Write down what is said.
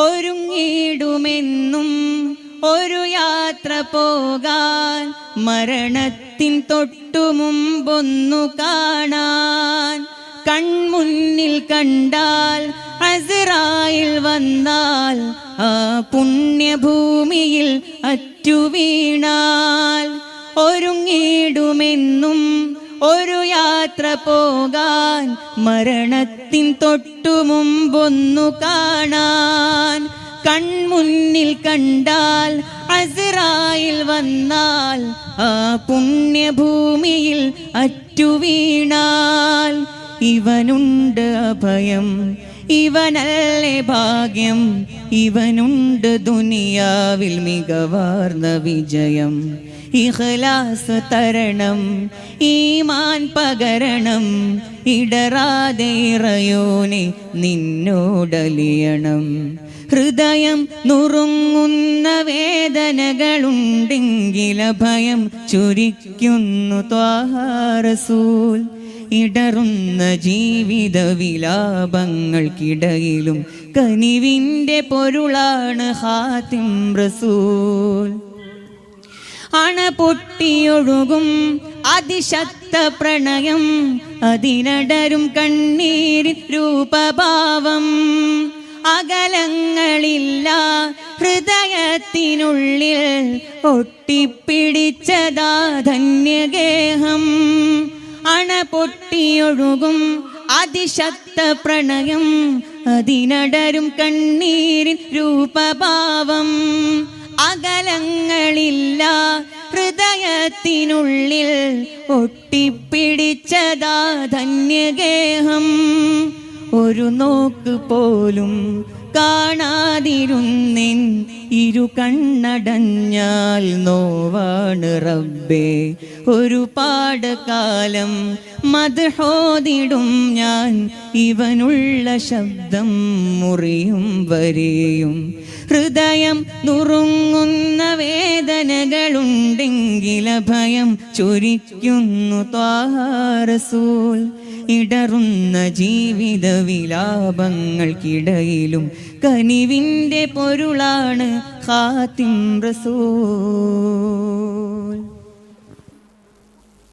ഒരുങ്ങിടുമെന്നും ഒരു യാത്ര പോകാൻ മരണത്തിൻ തൊട്ടു മുമ്പൊന്നു കാണാൻ കൺമുന്നിൽ കണ്ടാൽ അസറായിൽ വന്നാൽ ആ പുണ്യഭൂമിയിൽ അറ്റുവീണാൽ ഒരുങ്ങിടുമെന്നും ഒരു യാത്ര പോകാൻ മരണത്തിൻ തൊട്ടു മുമ്പൊന്നു കാണാൻ കൺമുന്നിൽ കണ്ടാൽ അസറായിൽ വന്നാൽ ആ പുണ്യഭൂമിയിൽ അറ്റുവീണാൽ ഇവനുണ്ട് അഭയം. ഇവനല്ലേ ഭാഗ്യം? ഇവനുണ്ട് ദുനിയാവിൽ മികവാർന്ന വിജയം. ഇഹ്ലാസ് തരണം ഈമാൻ പകരണം ഇടറാതെ ഇറയോനെ നിന്നോടലിയണം. ഹൃദയം നുറുങ്ങുന്ന വേദനകളുണ്ടെങ്കില ഭയം ചുരിക്കുന്നു ത്വാഹാറസൂൽ. ഇടറുന്ന ജീവിത വിലാപങ്ങൾക്കിടയിലും കനിവിന്റെ പൊരുളാണ് ഹാത്തിം റസൂൽ. അണ പൊട്ടിയൊഴുകും അതിശക്ത പ്രണയം അതിനടരും കണ്ണീരിൻ രൂപഭാവം. അകലങ്ങളില്ല ഹൃദയത്തിനുള്ളിൽ ഒട്ടിപ്പിടിച്ചതാ ധന്യഗേഹം. അണ പൊട്ടിയൊഴുകും അതിശക്ത പ്രണയം അതിനടരും കണ്ണീരിൻ രൂപഭാവം. അകലങ്ങളില്ല ഹൃദയത്തിനുള്ളിൽ ഒട്ടിപ്പിടിച്ചതാ ധന്യഗേഹം. ഒരു നോക്ക് പോലും കാണാതിരുന്നിൻ ഇരു കണ്ണടഞ്ഞാൽ നോവാണ് റബ്ബേ. ഒരു പാടകാലം മധുഹോതിടും ഞാൻ ഇവനുള്ള ശബ്ദം മുറിയും വരെയും. ഹൃദയം നുറുങ്ങുന്ന ഭയം ചൊരിക്കുന്നു ത്വാഹാരസൂൽ ഇടറുന്ന ജീവിത വിലാപങ്ങൾക്കിടയിലും കനിവിന്റെ പൊരുളാണ് ഖാത്തിം റസൂൽ.